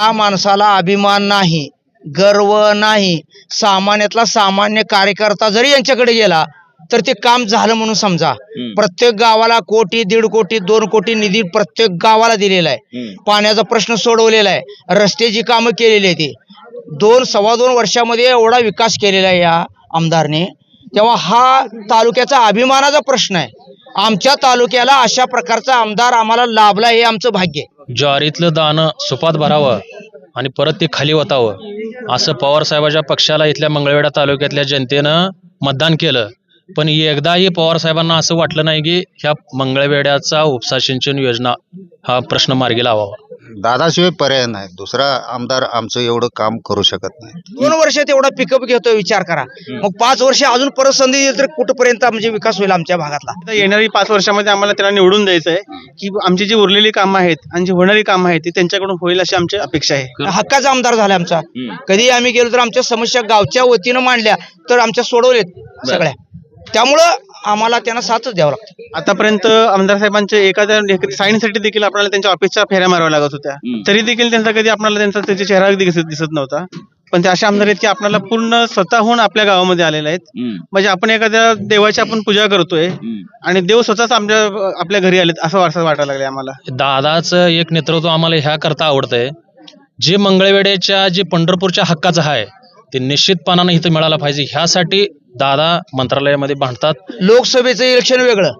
या माणसाला अभिमान नाही गर्व नाही. सामान्यातला सामान्य कार्यकर्ता जरी यांच्याकडे गेला तर ते काम झालं म्हणून समजा. प्रत्येक गावाला कोटी दीड कोटी दोन कोटी निधी प्रत्येक गावाला दिलेला आहे. पाण्याचा प्रश्न सोडवलेला आहे. रस्त्याची कामं केलेली आहे ती. दोन सव्वा दोन वर्षामध्ये एवढा विकास केलेला आहे या आमदारने. तेव्हा हा तालुक्याचा अभिमानाचा प्रश्न आहे. आमच्या तालुक्याला अशा प्रकारचा आमदार आम्हाला लाभला हे आमचं भाग्य आहे. ज्वारीतलं दाणं सुपात भरावं आणि परत ते खाली वतावं असं पवार साहेबाच्या पक्षाला इथल्या मंगळवेढा तालुक्यातल्या जनतेनं मतदान केलं. पण एकदाही पवार साहेबांना असं वाटलं नाही की ह्या मंगळवेढ्याचा उपसा सिंचन योजना हा प्रश्न मार्गी लावावा. दादाशिवाय पर्याय नाही. दुसरा आमदार आमचं एवढं काम करू शकत नाही. दोन वर्षात एवढा पिकअप घेतो विचार करा. मग पाच वर्ष अजून परत संधी दिली तर कुठपर्यंत म्हणजे विकास होईल आमच्या भागातला? आता येणारी पाच वर्षामध्ये आम्हाला त्याला निवडून द्यायचं आहे की आमची जी उरलेली कामं आहेत आणि जी होणारी कामं आहेत ती त्यांच्याकडून होईल अशी आमची अपेक्षा आहे. हक्काचा आमदार झाला आमचा. कधी आम्ही गेलो तर आमच्या समस्या गावच्या वतीनं मांडल्या तर आमच्या सोडवलेत सगळ्या. त्यामुळं आम्हाला त्यांना साथच द्यावं लागतं. आतापर्यंत आमदार साहेबांचे एखाद्या साईनसाठी देखील आपल्याला त्यांच्या ऑफिसच्या फेऱ्या माराव्या लागत होत्या. तरी देखील त्यांचा कधी आपल्याला त्यांचा त्याचा चेहरा दिसत दिसत नव्हता. पण ते असे आमदार आहेत की आपल्याला पूर्ण स्वतःहून आपल्या गावामध्ये आलेले आहेत. म्हणजे आपण एखाद्या देवाची आपण पूजा करतोय आणि देव स्वतःच आमच्या आपल्या घरी आलेत असं वाटतं वाटायला लागले आम्हाला. दादाचं एक नेतृत्व आम्हाला ह्या करता आवडतंय. जे मंगळवेढ्याच्या जे पंढरपूरच्या हक्काचं आहे ते निश्चितपणानं इथं मिळालं पाहिजे. ह्यासाठी दादा मंत्रालयामध्ये भांडतात. लोकसभेचं इलेक्शन वेगळं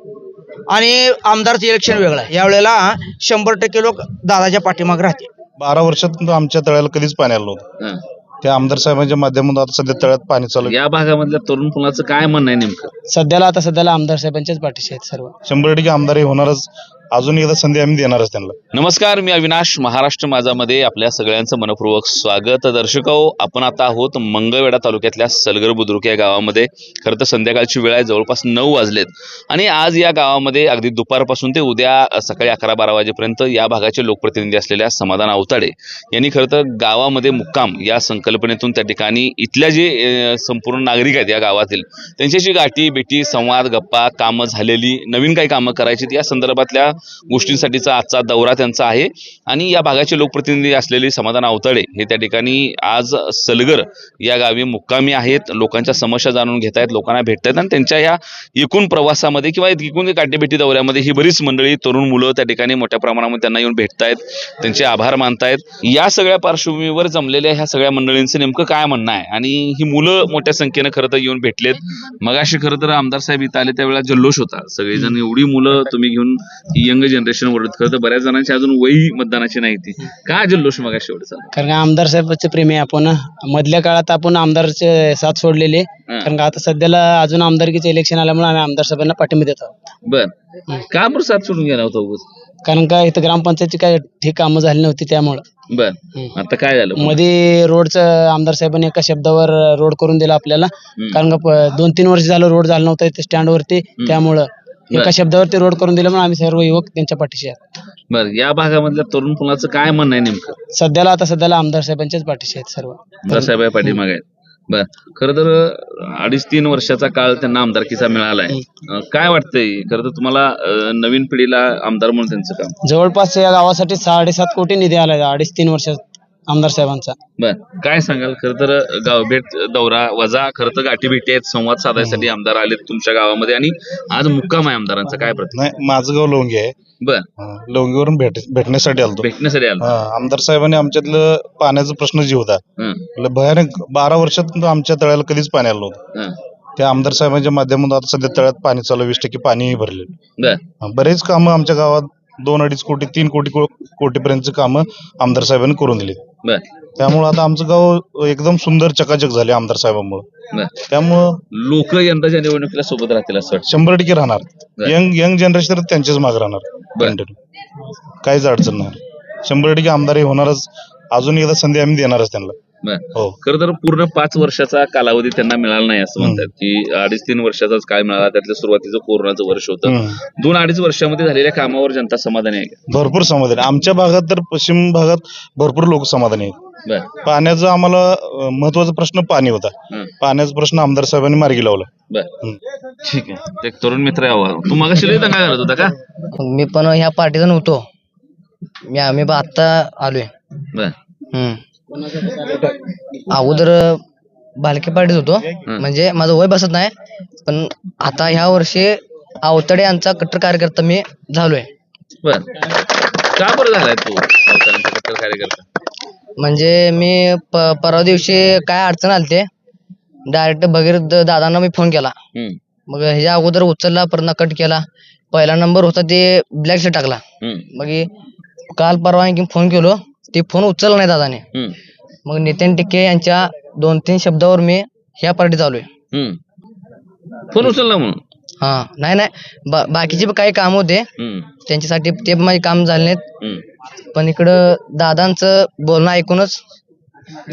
आणि आमदारचं इलेक्शन वेगळं. यावेळेला शंभर टक्के लोक दादाच्या पाठीमागे राहतील. बारा वर्षात आमच्या तळ्याला कधीच पाणी आलं नव्हतं. त्या आमदार साहेबांच्या माध्यमातून आता सध्या तळ्यात पाणी चालू आहे. या भागामधल्या तरुण मुलाचं काय म्हणणं आहे नेमकं? सध्याला आता सध्याला आमदार साहेबांच्याच पाठीशी आहेत सर्व. शंभर टक्के आमदारही होणारच. अजून एकदा संधी आम्ही देणारच त्यांना. नमस्कार मी अविनाश महाराष्ट्र माझामध्ये आपल्या सगळ्यांचं मनपूर्वक स्वागत. दर्शक आपण आता आहोत मंगळवेढा तालुक्यातल्या सलगर बुद्रुक या गावामध्ये. खरं तर संध्याकाळची वेळ आहे जवळपास नऊ वाजलेत. आणि आज या गावामध्ये अगदी दुपारपासून ते उद्या सकाळी अकरा बारा वाजेपर्यंत या भागाचे लोकप्रतिनिधी असलेल्या समाधान अवताडे यांनी खरं तर गावामध्ये मुक्काम या संकल्पनेतून त्या ठिकाणी इथल्या जे संपूर्ण नागरिक आहेत या गावातील त्यांच्याशी गाठी भेटी संवाद गप्पा कामं झालेली नवीन काही कामं करायची या संदर्भातल्या गोष्टींसाठीचा आजचा दौरा त्यांचा आहे. आणि या भागाचे लोकप्रतिनिधी असलेले समाधान आवताडे हे त्या ठिकाणी आज सलगर या गावी मुक्कामी आहेत. लोकांच्या समस्या जाणून घेत आहेत लोकांना भेटतायत आणि त्यांच्या या एकूण प्रवासामध्ये किंवा एकूण गाठीभेटी दौऱ्यामध्ये ही बरीच मंडळी तरुण मुलं त्या ठिकाणी मोठ्या प्रमाणामध्ये त्यांना येऊन भेटतायत त्यांचे आभार मानतायत. या सगळ्या पार्श्वभूमीवर जमलेल्या ह्या सगळ्या मंडळींचं नेमकं काय म्हणणं आहे? आणि ही मुलं मोठ्या संख्येनं खरं तर येऊन भेटलेत. मगाशी खरं तर आमदार साहेब इथं आले त्यावेळेला जल्लोष होता. सगळेजण एवढी मुलं तुम्ही घेऊन यंग जनरेशन वरत खरं तर बऱ्याच जणांची अजून वही मतदानाची नाही ती. काय जल्लोष मगाशी एवढं कारण का आमदार साहेबांचे प्रेमी आहे आपण. मधल्या काळात आपण आमदारचे साथ सोडलेले. कारण का आता सध्याला अजून आमदारकीचे इलेक्शन आल्यामुळे आम्ही आमदार साहेबांना पाठिंबा देत आहोत. बर. का बरं साथ सोडून गेला होता कारण का इथं ग्रामपंचायतची काय ठीक कामं झाली नव्हती त्यामुळं. बर. आता काय झालं मध्ये रोडचं आमदार साहेबांनी एका शब्दावर रोड करून दिला आपल्याला. कारण का दोन तीन वर्ष झालं रोड झालं नव्हतं स्टँडवरती त्यामुळं. एका शब्दावरती रोड करून दिल्यामुळे आम्ही सर्व युवक त्यांच्या पाठीशी आहेत. बर या भागामधल्या तरुण मुलाचं काय म्हणणं आहे नेमकं? सध्याला आता सध्याला आमदार साहेबांच्याच पाठीशी आहेत सर्व. साहेब आहे पाठीमागे आहेत. बर खरं तर अडीच तीन वर्षाचा काळ त्यांना आमदारकीचा मिळालाय. अं, काय वाटतंय? खरं तर तुम्हाला अं, नवीन पिढीला आमदार म्हणून त्यांचं काम? जवळपास या गावासाठी साडेसात कोटी निधी आला अडीच तीन वर्षात आमदार साहेबांचा. बर. काय सांगाल? खरं तर गाव भेट दौरा वजा खरं तर गाठी भेटी आहेत. संवाद साधायसाठी आमदार आलेत तुमच्या गावामध्ये. आणि आज मुक्काम आहे आमदारांचा. काय प्रति नाही माझं गाव लोंगी आहे. बर. हा, लोंगीवरून भेट भेटण्यासाठी आलतो. भेटण्यासाठी आलो हा, आमदार साहेबांनी आमच्यातलं पाण्याचा प्रश्न जे होता. हं, भयानक बारा वर्षात आमच्या तळ्याला कधीच पाणी आलं नव्हतं. हं. त्या आमदार साहेबांच्या माध्यमातून आता सध्या तळ्यात पाणी चालू वीस टक्के पाणी भरले बर. बरेच कामं आमच्या गावात दोन अडीच कोटी तीन कोटी कोटी पर्यंतची कामं आमदार साहेबांनी करून दिली बर. त्यामुळे आता आमचं गाव एकदम सुंदर चकाचक झाले आमदार साहेबांमुळे. बर. त्यामुळं लोक यंदाच्या निवडणुकीला सोबत राहतील असं वाटतं. शंभर टक्के राहणार. यंग यंग जनरेशन तर त्यांच्याच मागे राहणार. बर. कंटिन्यू काहीच अडचण नाही. शंभर टक्के आमदारही होणारच. अजून एकदा संधी आम्ही देणारच त्यांना. हो. खरं तर पूर्ण पाच वर्षाचा कालावधी त्यांना मिळाला नाही असं म्हणतात. की अडीच तीन वर्षाचाच काय मिळाला त्यातलं सुरुवातीचं कोरोनाचं वर्ष होतं. दोन अडीच वर्षामध्ये झालेल्या कामावर जनता समाधानी आहे. का? भरपूर समाधान. आहे. आमच्या भागात तर पश्चिम भागात भरपूर लोक समाधानी आहेत. बर. पाण्याचा आम्हाला अं, महत्त्वाचा प्रश्न पाणी होता. हं. पाण्याचा प्रश्न आमदार साहेबांनी मार्गी लावला. बर. ठीक आहे. एक तरुण मित्र आहे अहो. तू मगाशी लई दंगा करत होता का? मी पण ह्या पार्टीचा नव्हतो मी आम्ही बा आत्ता आलोय. बर. अगोदर बालके पार्टीत होतो. म्हणजे माझं वय बसत नाही. पण आता ह्या वर्षी आवतडे यांचा कट्टर कार्यकर्ता मी झालोय. बर. का बरं झालाय तू अवतारांचा कट्टर कार्यकर्ता? म्हणजे मी प- परवा दिवशी काय अडचण आली ते डायरेक्ट भगीरथ दादांना मी फोन केला. हम्म, मग ह्याच्या अगोदर उचलला परत कट केला. पहिला नंबर होता ते ब्लॅक टाकला. हम्म, मग हे काल परवा आणखी फोन केलो. ते फोन उचलला नाही दादाने. मग नितीन टिक्के यांच्या दोन तीन शब्दावर मी ह्या पार्टीत आलोय. हम्म. फोन उचलला म्हणून? हा नाही नाही. बा- बाकीचे पण काही काम होते. हम्म, त्यांच्यासाठी ते पण माझे काम झाले नाहीत. हम्म. पण इकडं दादांचं बोलणं ऐकूनच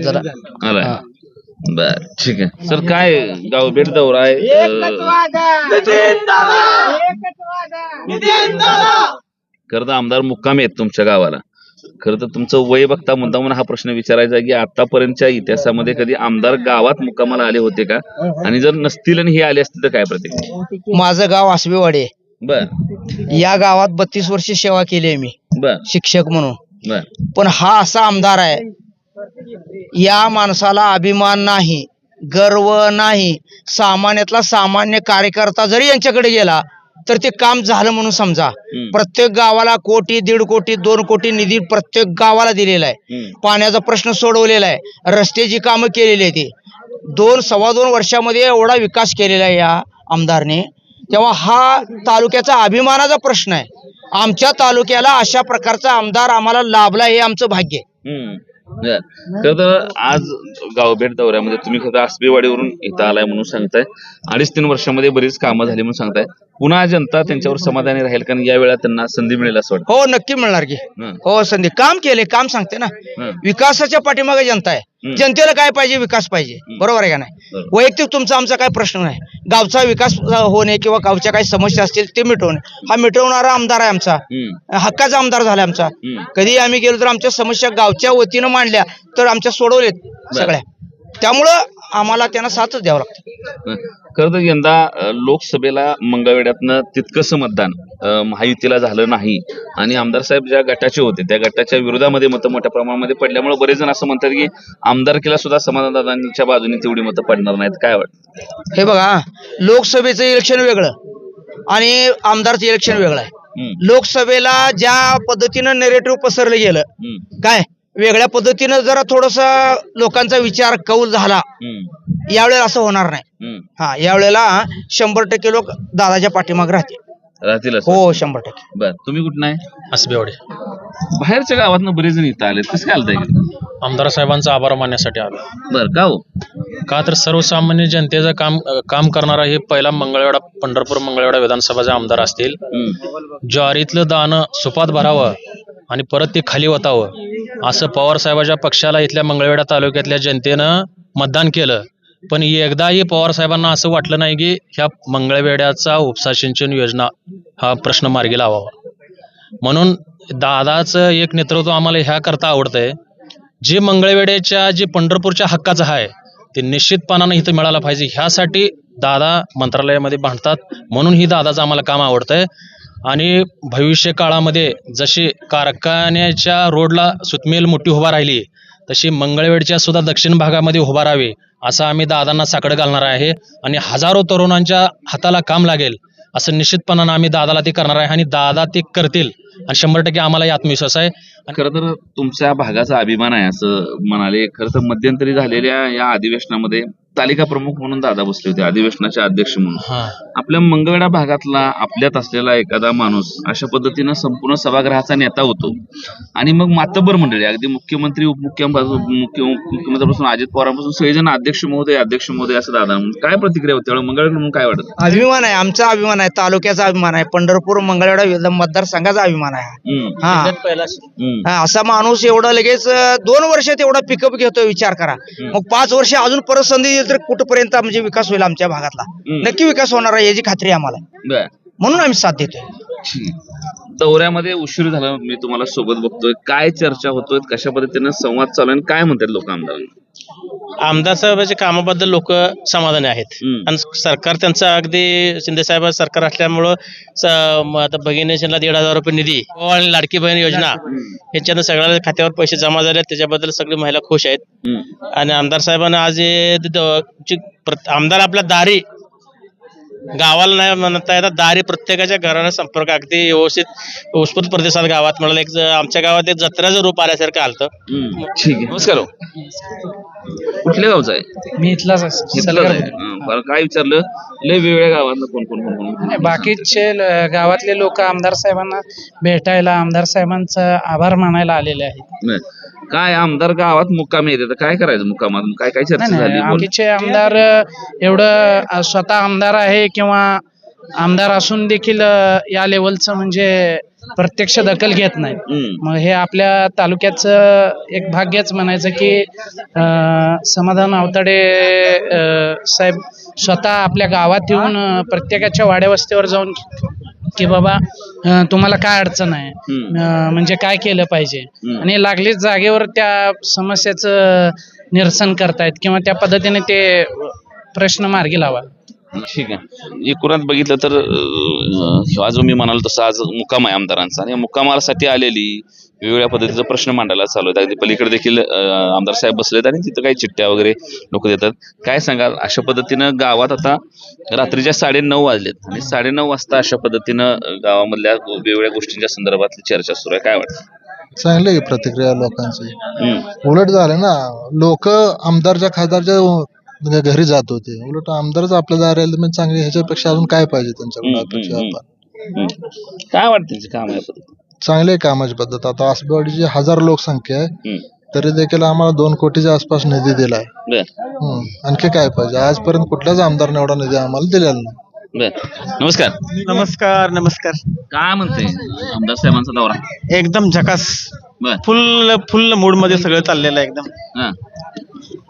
जरा आलाय. हा. बर ठीक आहे. सर काय गाव भेट दौरा आहे अं, तर आमदार मुक्कामी आहेत तुमच्या गावाला. खरं तर तुमचं वय बघता मुद्दा म्हणून हा प्रश्न विचारायचा की आतापर्यंतच्या इतिहासामध्ये कधी आमदार गावात मुक्कामाला आले होते का? आणि जर नसतील आणि हे आले असतील तर काय प्रतिक्रिया? माझं गाव आसबेवाडी आहे. बर. या गावात बत्तीस वर्ष सेवा केली आहे मी. बर. शिक्षक म्हणून. बर. पण हा असा आमदार आहे या माणसाला अभिमान नाही गर्व नाही. सामान्यातला सामान्य कार्यकर्ता जरी यांच्याकडे गेला तर ते काम झालं म्हणून समजा. प्रत्येक गावाला कोटी दीड कोटी दोन कोटी निधी प्रत्येक गावाला दिलेला आहे. पाण्याचा प्रश्न सोडवलेला आहे. रस्त्याची कामं केलेली आहे ती. दोन सव्वा दोन वर्षामध्ये एवढा विकास केलेला आहे या आमदारने. तेव्हा हा तालुक्याचा अभिमानाचा प्रश्न आहे. आमच्या तालुक्याला अशा प्रकारचा आमदार आम्हाला लाभला हे आमचं भाग्य आहे. खरं तर आज गावभेट दौऱ्यामध्ये तुम्ही खरं आसबेवाडीवरून इथं आलाय म्हणून सांगताय. अडीच तीन वर्षामध्ये बरीच कामं झाली म्हणून सांगताय. पुन्हा जनता त्यांच्यावर समाधानी राहील कारण या वेळा त्यांना संधी मिळेल असं वाटतं. हो नक्की मिळणार की. हं. हो संधी. काम केले काम सांगते ना. हं. विकासाच्या पाठीमागे जनता आहे. जनतेला काय पाहिजे? विकास पाहिजे. बरोबर आहे का नाही. वैयक्तिक तुमचा आमचा काय प्रश्न नाही. गावचा विकास होणे किंवा गावच्या काही समस्या असतील ते मिटवणे. हा मिटवणारा आमदार आहे आमचा. हक्काचा आमदार झाला आमचा. कधी आम्ही गेलो तर आमच्या समस्या गावच्या वतीनं मांडल्या तर आमच्या सोडवलेत सगळ्या. त्यामुळं आम्हाला त्यांना साथच द्यावं लागतं. खरं तर यंदा लोकसभेला मंगळवेड्यातनं तितकंसं मतदान. महायुतीला झालं नाही. आणि आमदार साहेब ज्या गटाचे होते त्या गटाच्या विरोधामध्ये मतं मोठ्या प्रमाणामध्ये पडल्यामुळे बरेच जण असं म्हणतात की आमदारकीला सुद्धा समाधानदादांच्या बाजूने तेवढी मतं पडणार नाहीत. काय वाटतं? हे बघा लोकसभेचं इलेक्शन वेगळं आणि आमदारचं इलेक्शन वेगळं आहे. लोकसभेला ज्या पद्धतीनं नेरेटिव्ह पसरलं गेलं काय? वेगळ्या पद्धतीनं जरा थोडस लोकांचा विचार कौल झाला यावेळेला असं होणार नाही. हा यावेळेला शंभर टक्के लोक दादाच्या पाठीमाग राहतील. राहतील असं? हो शंभर टक्के. बर तुम्ही कुठं आहे? आसबेवाडी बाहेरच्या गावातनं बरेच जण इथं आलेत. कसं काय आलता इकडे? आमदार साहेबांचा आभार मानण्यासाठी आलो. बर का हो? का तर सर्वसामान्य जनतेचं काम अ, काम करणारा हे पहिला मंगळवेढा पंढरपूर मंगळवेढा विधानसभाचे आमदार असतील. हम्म, ज्वारीतलं दाणं सुपात भरावं आणि परत ते खाली वतावं. असं पवार साहेबाच्या पक्षाला इथल्या मंगळवेढा तालुक्यातल्या जनतेनं मतदान केलं. पण एकदाही पवार साहेबांना असं वाटलं नाही की ह्या मंगळवेड्याचा उपसा सिंचन योजना हा प्रश्न मार्गी लावावा. म्हणून दादाचं एक नेतृत्व आम्हाला ह्या करता आवडतंय. जे मंगळवेड्याच्या जे पंढरपूरच्या हक्काचं आहे ते निश्चितपणानं इथं मिळालं पाहिजे. ह्यासाठी दादा मंत्रालयामध्ये बांधतात. म्हणून ही दादाचं आम्हाला काम आवडतंय. आणि भविष्य काळामध्ये जशी कारखान्याच्या रोडला सुतमेल मोठी उभा राहिली तशी मंगळवेडच्या सुद्धा दक्षिण भागामध्ये उभा राहावी असं आम्ही दादांना साकडं घालणार आहे आणि हजारो तरुणांच्या हाताला काम लागेल असं निश्चितपणानं आम्ही दादाला ते करणार आहे आणि दादा ते करतील. आणि शंभर टक्के आम्हालाही आत्मविश्वास आहे. खरं तर तुमच्या भागाचा अभिमान आहे असं म्हणाले. खरं तर मध्यंतरी झालेल्या या अधिवेशनामध्ये तालिका प्रमुख म्हणून दादा बसले होते अधिवेशनाचे अध्यक्ष म्हणून. हां. आपल्या मंगळवेढा भागातला आपल्यात असलेला एखादा माणूस अशा पद्धतीनं संपूर्ण सभागृहाचा नेता होतो. आणि मग मातब्बर मंडळी अगदी मुख्यमंत्री उपमुख्यमंत्री मुख्य मुख्यमंत्र्यापासून अजित पवारांपासून सगळेजण अध्यक्ष महोदय अध्यक्ष महोदय असं दादा म्हणून. काय प्रतिक्रिया होती? मंगळवेढा म्हणून काय वाटत? अभिमान आहे आमचा अभिमान आहे तालुक्याचा अभिमान आहे पंढरपूर मंगळवेढा विध- मतदारसंघाचा अभिमान आहे हम्म, हा. हा, असा माणूस एवढा लगेच अं, दोन वर्षात एवढा पिकअप घेतो विचार करा. मग पाच वर्ष अजून परत संधी दिली तर कुठपर्यंत म्हणजे विकास होईल आमच्या भागातला? हम्म. नक्की विकास होणार आहे याची खात्री आहे आम्हाला. बर. म्हणून आम्ही साथ देतोय. दौऱ्यामध्ये उशीर झाला मी तुम्हाला सोबत बघतोय. काय चर्चा होतोय कशा पद्धतीनं संवाद चालू आहे आणि काय म्हणतात लोक आमदारांना? आमदार साहेबांच्या कामाबद्दल लोक समाधानी आहेत हम्म. आणि सरकार त्यांचं अगदी शिंदे साहेब सरकार असल्यामुळं स- म आता भगिनीला दीड हजार रुपये निधी आणि लाडकी बहीण योजना याच्यानं सगळ्या खात्यावर पैसे जमा झाले आहेत. त्याच्याबद्दल सगळी महिला खुश आहेत हम्म. आणि आमदार साहेबांना आज हे द- द- जी प्रत- आमदार आपल्या दारी गावाला नाही म्हणता येतात दारी प्रत्येकाच्या घराला संपर्क. अगदी व्यवस्थित उत्स्फूर्त प्रतिसाद गावात मिळाला. एक ज- आमच्या गावात एक जत्राचं रूप आल्यासारखं आलतं. ठीक आहे. नमस्कार हो. कुठल्या गावचं आहे? मी इथलाच इथलंच आहे. हं, बरं काय विचारलं? लय वेगवेगळ्या गावातलं कोण कोण कोण कोण बाकीचे ल- गावातले लोक आमदार साहेबांना भेटायला आमदार साहेबांचा आभार मानायला आलेले आहेत. नाही. काय आमदार गावात मुक्कामी येते तर काय करायचं मुक्कामात काय काय चर्चा नाही, झाली? नाही बोल. आमचे आमदार अ, एवढं अ, स्वतः आमदार आहे किंवा आमदार असून देखील या लेवलचं म्हणजे प्रत्यक्ष दखल घेत नाही. मग हे आपल्या तालुक्याचं एक भाग्यच म्हणायचं की समाधान आवताडे अ, साहेब स्वतः आपल्या गावात येऊन प्रत्येकाच्या वाड्यावस्तीवर जाऊन की बाबा तुम्हाला काय अडचण आहे? म्हणजे काय केलं पाहिजे. आणि लागलीच जागेवर त्या समस्याचं निरसन करतायत किंवा त्या पद्धतीने ते प्रश्न मार्गी लावा. ठीक आहे. एकूणात बघितलं तर अं, ह्या जो मी म्हणाल तसं आज मुक्काम आहे आमदारांचा. आणि मुक्कामासाठी आलेली वेगवेगळ्या पद्धतीचा प्रश्न मांडायला चालू आहेत. अगदी पलीकडे देखील आमदार साहेब बसलेत आणि तिथं काही चिठ्ठ्या वगैरे लोक देतात. काय सांगाल? अशा पद्धतीनं गावात आता रात्रीच्या साडे नऊ वाजलेत. आणि साडे नऊ वाजता अशा पद्धतीनं गावामधल्या वेगवेगळ्या गोष्टींच्या संदर्भातली चर्चा सुरू आहे. काय वाटतं? चांगली आहे प्रतिक्रिया लोकांची. उलट झालं ना लोक आमदारच्या खासदारच्या म्हणजे घरी जात होते. उलट आमदारच आपल्या दारी आले म्हणजे चांगली ह्याच्यापेक्षा अजून काय पाहिजे त्यांच्याकडे अपेक्षा आपण. काय वाटतं त्यांची काम? आहे चांगली आहे कामाची पद्धत. आता आसबेवाडीची हजार लोकसंख्या आहे. तरी देखील आम्हाला दोन कोटीच्या आसपास निधी दिलाय. बर. हम्म. आणखी काय पाहिजे? आजपर्यंत कुठल्याच आमदारने एवढा निधी आम्हाला दिलेला नाही. बर. नमस्कार. नमस्कार नमस्कार. काय म्हणते आमदार साहेबांचा दौरा? एकदम झकास. बर. फुल फुल मूडमध्ये सगळं चाललेलं आहे एकदम. हा.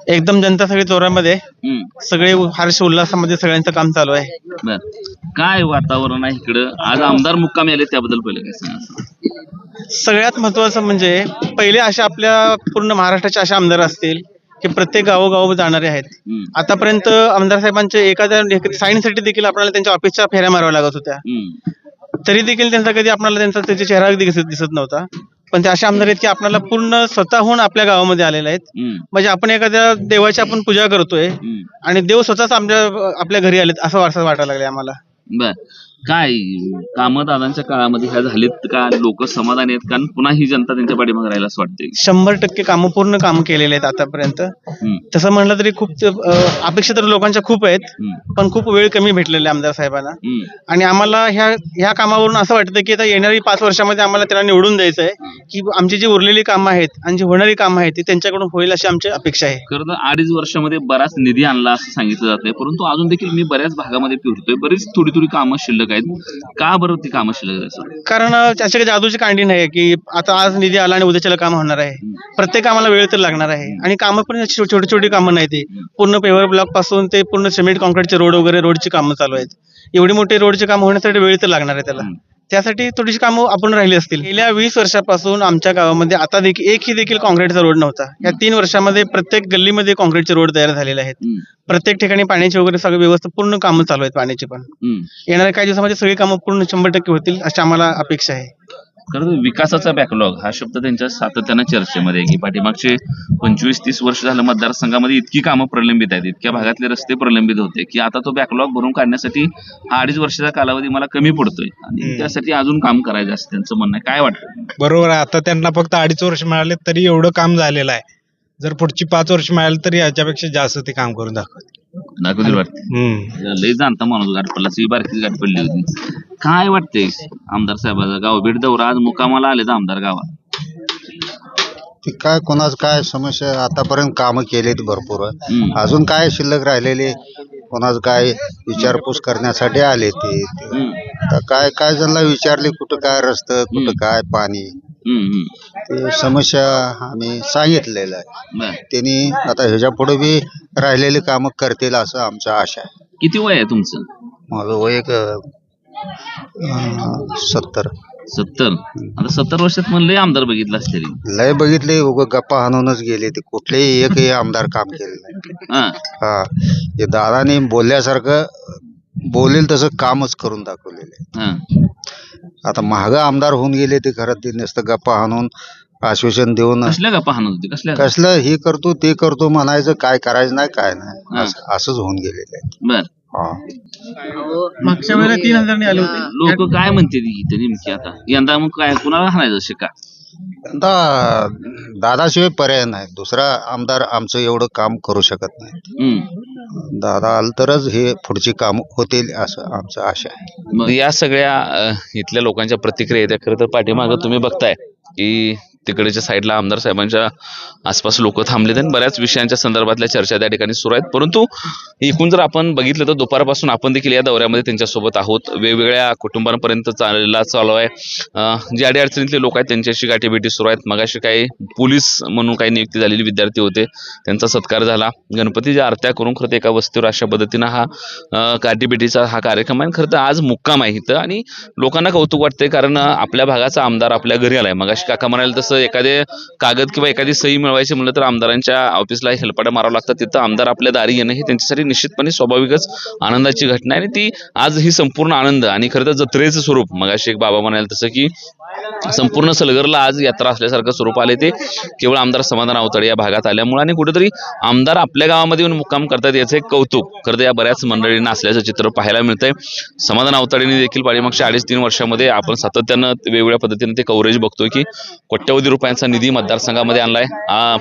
एकदम जनता सगळी जोरामध्ये. हम्म. सगळे हर्ष उल्हासामध्ये सगळ्यांचं काम चालू आहे. बर. काय वातावरण आहे इकडं? आज आमदार मुक्कामी आले त्याबद्दल पहिलं काय सांगा. सगळ्यात महत्वाचं म्हणजे पहिले अशा आपल्या पूर्ण महाराष्ट्राचे असे आमदार असतील की प्रत्येक गावोगाव जाणारे आहेत. हम्म, आतापर्यंत आमदार साहेबांचे एखाद्या साईनसाठी देखील आपल्याला त्यांच्या ऑफिसच्या फेऱ्या माराव्या लागत होत्या. हम्म, तरी देखील त्यांचा कधी आपल्याला त्यांचा त्याचा चेहरा दिसत नव्हता. पण ते असे आमदार आहेत की आपल्याला पूर्ण स्वतःहून आपल्या गावामध्ये आलेले आहेत. म्हणजे आपण एखाद्या देवाची आपण पूजा करतोय. आणि देव स्वतःच आमच्या आपल्या घरी आलेत असं असं वाटायला लागले आम्हाला. बर. काय कामं दादांच्या काळामध्ये ह्या झालीत का? लोक समाधानी आहेत कारण पुन्हा ही जनता त्यांच्या पाठीमागे राहायला असं वाटते शंभर टक्के कामं पूर्ण कामं केलेले आहेत आतापर्यंत. तसं म्हणलं तरी खूप ते, अं, अपेक्षा तर लोकांच्या खूप आहेत पण खूप वेळ कमी भेटलेला आहे आमदार साहेबांना. आणि आम्हाला ह्या ह्या कामावरून असं वाटतं की आता येणारी पाच वर्षामध्ये आम्हाला त्याला निवडून द्यायचं आहे की आमची जी उरलेली कामं आहेत आणि जी होणारी कामं आहेत ती त्यांच्याकडून होईल अशी आमची अपेक्षा आहे. खरं तर अडीच वर्षामध्ये बराच निधी आणला असं सांगितलं जातंय परंतु अजून देखील मी बऱ्याच भागामध्ये फिरतोय. बरीच थोडी थोडी कामं शिल्लक आहेत. का बरं ती कामं शिल्लक आहेत असं? कारण अं, त्याची काही जादूची कांडी नाही की आता आज निधी आला आणि उद्याच्याला काम होणार आहे. प्रत्येक कामाला वेळ तर लागणार आहे. आणि कामं पण अशी छो- छोटी छोटी कामं नाही ती पूर्ण पेवर ब्लॉकपासून ते पूर्ण सिमेंट कॉन्क्रीटचे रोड वगैरे रोडची कामं चालू आहेत. एवढी मोठी रोडची कामं होण्यासाठी वेळ तर लागणार आहे त्याला. त्यासाठी थोडीशी कामं आपण राहिली असतील. गेल्या वीस वर्षापासून आमच्या गावामध्ये आता देखील एकही देखील काँक्रीटचा रोड नव्हता. या तीन वर्षामध्ये प्रत्येक गल्लीमध्ये काँक्रीटचे रोड तयार झालेले आहेत. प्रत्येक ठिकाणी पाण्याची वगैरे सगळी व्यवस्था पूर्ण कामं चालू आहेत पाण्याची पण. येणाऱ्या काही दिवसामध्ये सगळी कामं पूर्ण शंभर टक्के होतील अशी आम्हाला अपेक्षा आहे. खरं तर विकासाचा बॅकलॉग हा शब्द त्यांच्या सातत्यानं चर्चेमध्ये आहे. की पाठीमागचे पंचवीस तीस वर्ष झालं मतदारसंघामध्ये इतकी कामं प्रलंबित आहेत. इतक्या भागातले रस्ते प्रलंबित होते की आता तो बॅकलॉग भरून काढण्यासाठी हा अडीच वर्षाचा कालावधी मला कमी पडतोय. आणि त्यासाठी अजून काम करायचं असं त्यांचं म्हणणं आहे. काय वाटतं? बरोबर आहे. आता त्यांना फक्त अडीच वर्ष मिळाले तरी एवढं काम झालेलं आहे. जर पुढची पाच वर्ष मिळाली तरी याच्यापेक्षा जास्त ते काम करून दाखवते दाखवतील वाटतं? लय जाणता माणूस गाठ पडला सी बारकी गाठ पडली होती. काय वाटतंय? आमदार साहेबाचा गाव भेट दौरा आज मुकामाला आले आमदार गावात. ते काय कोणाच काय समस्या? आतापर्यंत कामं केलीत भरपूर. हम्म. अजून काय शिल्लक राहिलेले? कोणाच काय विचारपूस करण्यासाठी आले ते. हम्म, आता काय काय जणांना विचारले कुठं काय रस्तं कुठं काय पाणी? हम्म, हम्म. ते समस्या आम्ही सांगितलेलं आहे. बरं. त्यांनी आता ह्याच्या पुढे बी राहिलेली कामं करतील असं आमचा आशा आहे. किती वय आहे तुमचं? माझं वय एक अं, सत्तर. सत्तर. आता सत्तर वर्षात म्हणलं आमदार बघितलं असतील लय बघितले उग गप्पा हाणूनच गेले ते. कुठलेही एकही आमदार काम केले नाही. हा. हा हे दादाने बोलल्यासारखं बोलेल तसं कामच करून दाखवलेले हा. आता महाग आमदार होऊन गेले ते खरं ते नुसतं गप्पा हाणून आश्वासन देऊन कसल्या का पाहणं होती? कसल्या? कसलं हे करतो ते करतो म्हणायचं काय करायचं नाही काय नाही. असं- असंच होऊन गेलेलं आहे. बर. मागच्या वेळेला तीन हजारांनी आले होते. लोक काय म्हणते इथे नेमकी आता? यंदा मग काय कुणाला हाणायचं शिका आता दादाशिवाय पर्याय नाही. दुसरा आमदार आमचं एवढं काम करू शकत नाही. दादा आलं तरच हे पुढची काम होतील असं आमचं आशा आहे. मग या सगळ्या अ, इथल्या लोकांच्या प्रतिक्रिया आहेत खरं तर पाठीमागं तुम्ही बघताय की तिकडच्या साईडला आमदार साहेबांच्या आसपास लोक थांबलेत आणि बऱ्याच विषयांच्या संदर्भातल्या चर्चा त्या ठिकाणी सुरू आहेत. परंतु एकूण जर आपण बघितलं तर दुपारपासून आपण देखील या दौऱ्यामध्ये त्यांच्यासोबत आहोत. वेगवेगळ्या कुटुंबांपर्यंत चाललेला चालू आहे. जे अडीअडचणीतले लोक आहेत त्यांच्याशी गाठीभेटी सुरू आहेत. मगाशी काही पोलीस म्हणून काही नियुक्ती झालेली विद्यार्थी होते. त्यांचा सत्कार झाला. गणपतीच्या आरत्या करून खरं तर एका वस्तीवर अशा पद्धतीनं हा गाठीभेटीचा हा कार्यक्रम आहे. खरं तर आज मुक्काम आहे इथं. आणि लोकांना कौतुक वाटते कारण आपल्या भागाचा आमदार आपल्या घरी आलाय. मगाशी काका म्हणाले तसं एखादे कागद किंवा एखादी सही मिळवायची म्हणलं तर आमदारांच्या ऑफिसला हेलपाट्या मारावं लागतात. तिथं आमदार आपल्या दारी येणं हे त्यांच्यासाठी निश्चितपणे स्वाभाविकच आनंदाची घटना आहे आणि ती आज ही संपूर्ण आनंद आणि खरं तर जत्रेचं स्वरूप मगाशी एक बाबा म्हणाले तसं की संपूर्ण सलगरला आज यात्रा असल्यासारखं स्वरूप आले ते. केवळ आमदार समाधान अवतडे या भागात आल्यामुळे आणि कुठेतरी आमदार आपल्या गावामध्ये येऊन मुक्काम करतात याचं एक कौतुक. खरं तर या बऱ्याच मंडळींना असल्याचं चित्र पाहायला मिळतंय. समाधान अवतडेने देखील पाठीमागच्या अडीच तीन वर्षामध्ये आपण सातत्यानं वेगवेगळ्या पद्धतीने ते कव्हरेज बघतोय की कोट्यवधी रुपयांचा निधी मतदारसंघामध्ये आणलाय.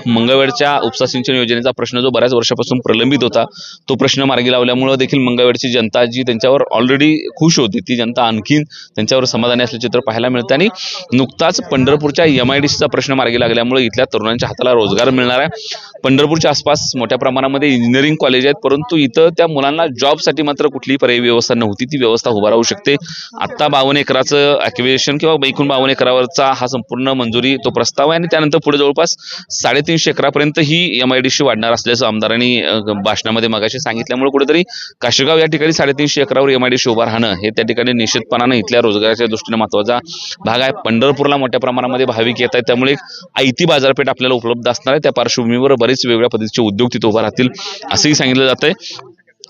मंगळवेडच्या उपसा सिंचन योजनेचा प्रश्न जो बऱ्याच वर्षापासून प्रलंबित होता तो प्रश्न मार्गी लावल्यामुळे देखील मंगळवेडची जनता जी त्यांच्यावर ऑलरेडी खुश होती ती जनता आणखीन त्यांच्यावर समाधानी असल्याचं चित्र पाहायला मिळतं. आणि नुकताच पंढरपूरच्या एम आय डी सीचा प्रश्न मार्गी लागल्यामुळे इथल्या तरुणांच्या हाताला रोजगार मिळणार आहे. पंढरपूरच्या आसपास मोठ्या प्रमाणामध्ये इंजिनिअरिंग कॉलेज आहेत परंतु इथं त्या मुलांना जॉबसाठी मात्र कुठलीही पर्यायी व्यवस्था नव्हती. ती व्यवस्था उभा राहू शकते. आत्ता बावन्न एकराचं ॲक्विशन किंवा एकूण बावन्न एकरावरचा हा संपूर्ण मंजुरी तो प्रस्ताव आहे आणि त्यानंतर पुढे जवळपास साडेतीनशे एकरापर्यंत ही एम आय डी सी वाढणार असल्याचं आमदारांनी भाषणामध्ये मगाशी सांगितल्यामुळे कुठेतरी काशेगाव या ठिकाणी साडेतीनशे एकरावर एम आय डी सी उभा राहणं हे त्या ठिकाणी निश्चितपणानं इथल्या रोजगाराच्या दृष्टीने महत्त्वाचा भाग आहे. पंढरपूरला मोठ्या प्रमाणामध्ये भाविक येत आहेत. त्यामुळे एक आयती बाजारपेठ आपल्याला उपलब्ध असणार आहे. त्या पार्श्वभूमीवर बरेच वेगवेगळ्या पद्धतीचे उद्योग तिथे उभा राहतील असंही सांगितलं जातंय.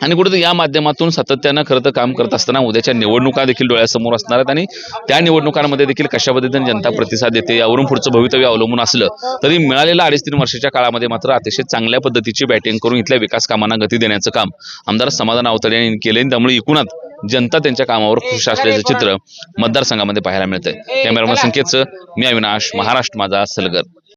आणि कुठेतरी या माध्यमातून सातत्यानं खरं तर काम करत असताना उद्याच्या निवडणुका देखील डोळ्यासमोर असणार आहेत आणि त्या निवडणुकांमध्ये देखील कशा पद्धतीने जनता प्रतिसाद देते यावरून पुढचं भवितव्य अवलंबून असलं तरी मिळालेल्या अडीच तीन वर्षाच्या काळामध्ये मात्र अतिशय चांगल्या पद्धतीची बॅटिंग करून इथल्या विकास कामांना गती देण्याचं काम आमदार समाधान अवतडे यांनी केले आणि त्यामुळे एकूणात जनता त्यांच्या कामावर खुश असल्याचं चित्र मतदारसंघामध्ये पाहायला मिळतंय. कॅमेरामन संकेतचं मी अविनाश महाराष्ट्र माझा सलगर.